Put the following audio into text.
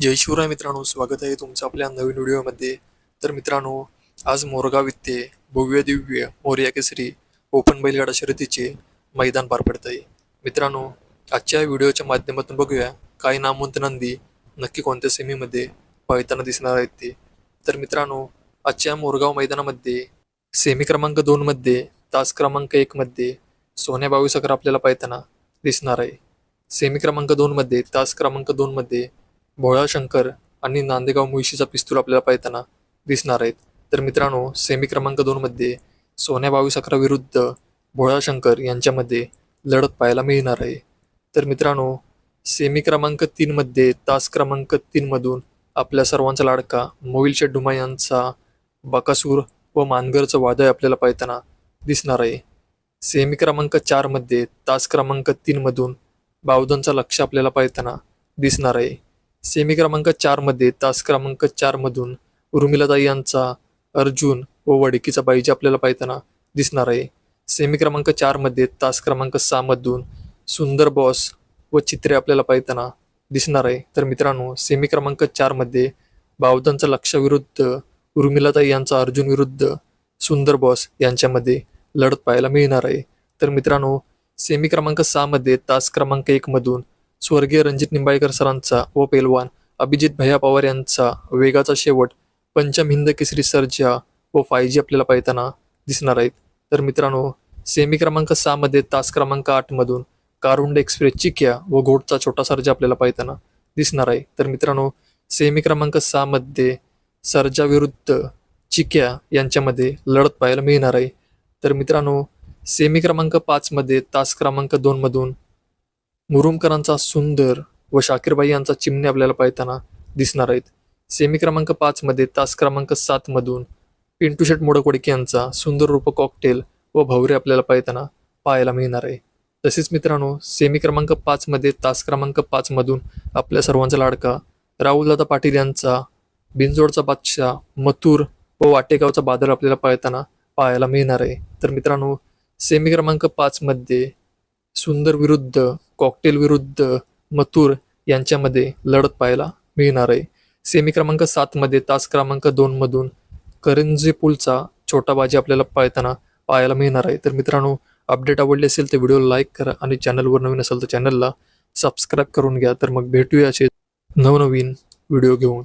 जय शिवराय मित्रांनो स्वागत आहे तुमचं आपल्या नवीन व्हिडिओमध्ये. तर मित्रांनो आज मोरगाव इथे भव्य दिव्य मोर्या केसरी ओपन बैलगाडा शर्यतीचे मैदान पार पडत आहे मित्रांनो आजच्या व्हिडिओच्या माध्यमातून बघूया काही नामवंत नंदी नक्की कोणत्या सेमीमध्ये पळताना दिसणार आहेत ते. तर मित्रांनो आजच्या मोरगाव मैदानामध्ये सेमी क्रमांक दोनमध्ये तास क्रमांक एकमध्ये सोन्या बावीस अकरा आपल्याला पळताना दिसणार आहे. सेमी क्रमांक दोनमध्ये तास क्रमांक दोनमध्ये भोळा शंकर आणि नांदेगाव मुळशीचा पिस्तूल आपल्याला पाहताना दिसणार आहेत. तर मित्रांनो सेमी क्रमांक दोनमध्ये सोन्या बावीस अकरा विरुद्ध भोळा शंकर यांच्यामध्ये लढत पाहायला मिळणार आहे. तर मित्रांनो सेमी क्रमांक तीनमध्ये तास क्रमांक तीनमधून आपल्या सर्वांचा लाडका मोविल शेठ यांचा बकासूर व मानगरचं वादळ आपल्याला पाहताना दिसणार आहे. सेमी क्रमांक चारमध्ये तास क्रमांक तीनमधून बावधनचा लक्ष आपल्याला पाहताना दिसणार आहे. सेमी क्रमांक चारमध्ये तास क्रमांक चारमधून उर्मिलाताई यांचा अर्जुन व वडकीचा बाईजी आपल्याला पाहताना दिसणार आहे. सेमी क्रमांक चारमध्ये तास क्रमांक सहामधून सुंदर बॉस व चित्रे आपल्याला पाहताना दिसणार आहे. तर मित्रांनो सेमी क्रमांक चारमध्ये बावदांचा लक्षाविरुद्ध उर्मिलाताई यांचा अर्जुन विरुद्ध सुंदर बॉस यांच्यामध्ये लढत पाहायला मिळणार आहे. तर मित्रांनो सेमी क्रमांक सहामध्ये तास क्रमांक एकमधून स्वर्गीय रणजित निंबाळकर सरांचा व पेलवान अभिजित भैया पवार यांचा वेगाचा शेवट पंचम हिंद केसरी सर्जा व फाय जी आपल्याला पाहताना दिसणार आहेत. तर मित्रांनो सेमी क्रमांक सहामध्ये तास क्रमांक आठमधून कारुंड एक्सप्रेस चिक्या व घोटचा छोटा सर्जा आपल्याला पाहताना दिसणार आहे. तर मित्रांनो सेमी क्रमांक सहामध्ये सर्जा विरुद्ध चिक्या यांच्यामध्ये लढत पाहायला मिळणार आहे. तर मित्रांनो सेमी क्रमांक पाचमध्ये तास क्रमांक दोनमधून मुरुमकरांचा सुंदर व शाकीरबाई यांचा चिमणे आपल्याला पाहताना दिसणार आहेत. सेमी क्रमांक पाचमध्ये तास क्रमांक सातमधून पिंटू शेट मोडकोडके यांचा सुंदर रूप कॉकटेल व भवरे आपल्याला पाहताना पाहायला मिळणार आहे. तसेच मित्रांनो सेमी क्रमांक पाचमध्ये तास क्रमांक पाचमधून आपल्या सर्वांचा लाडका राहुलदादा पाटील यांचा बिनजोडचा बादशाह मथुर व वाटेगावचा बादल आपल्याला पाहताना पाहायला मिळणार आहे. तर मित्रांनो सेमी क्रमांक पाचमध्ये सुंदर विरुद्ध कॉकटेल विरुद्ध मथुर यांच्यामध्ये लढत पाहायला मिळणार आहे. सेमी क्रमांक सातमध्ये तास क्रमांक दोनमधून करंजी पूलचा छोटा बाजी आपल्याला पाहताना पाहायला मिळणार आहे. तर मित्रांनो अपडेट आवडले असेल तर व्हिडिओ लाईक करा आणि चॅनलवर नवीन असेल तर चॅनलला सबस्क्राईब करून घ्या. तर मग भेटूया असे नवनवीन व्हिडिओ घेऊन.